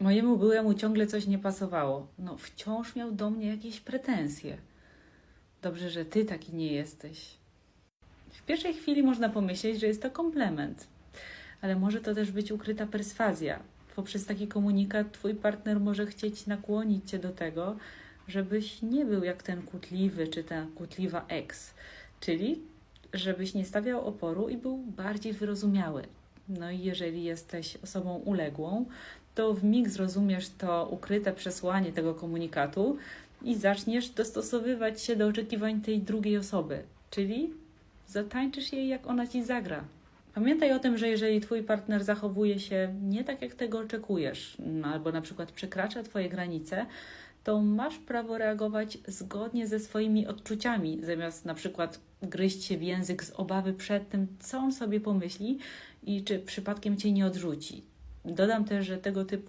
Mojemu byłemu ciągle coś nie pasowało. No, wciąż miał do mnie jakieś pretensje. Dobrze, że ty taki nie jesteś. W pierwszej chwili można pomyśleć, że jest to komplement, ale może to też być ukryta perswazja. Poprzez taki komunikat twój partner może chcieć nakłonić cię do tego, żebyś nie był jak ten kłótliwy czy ta kłótliwa ex, czyli żebyś nie stawiał oporu i był bardziej wyrozumiały. No i jeżeli jesteś osobą uległą, to w mig zrozumiesz to ukryte przesłanie tego komunikatu i zaczniesz dostosowywać się do oczekiwań tej drugiej osoby, czyli zatańczysz jej, jak ona ci zagra. Pamiętaj o tym, że jeżeli twój partner zachowuje się nie tak, jak tego oczekujesz, mm, albo na przykład przekracza twoje granice, to masz prawo reagować zgodnie ze swoimi odczuciami, zamiast na przykład gryźć się w język z obawy przed tym, co on sobie pomyśli i czy przypadkiem cię nie odrzuci. Dodam też, że tego typu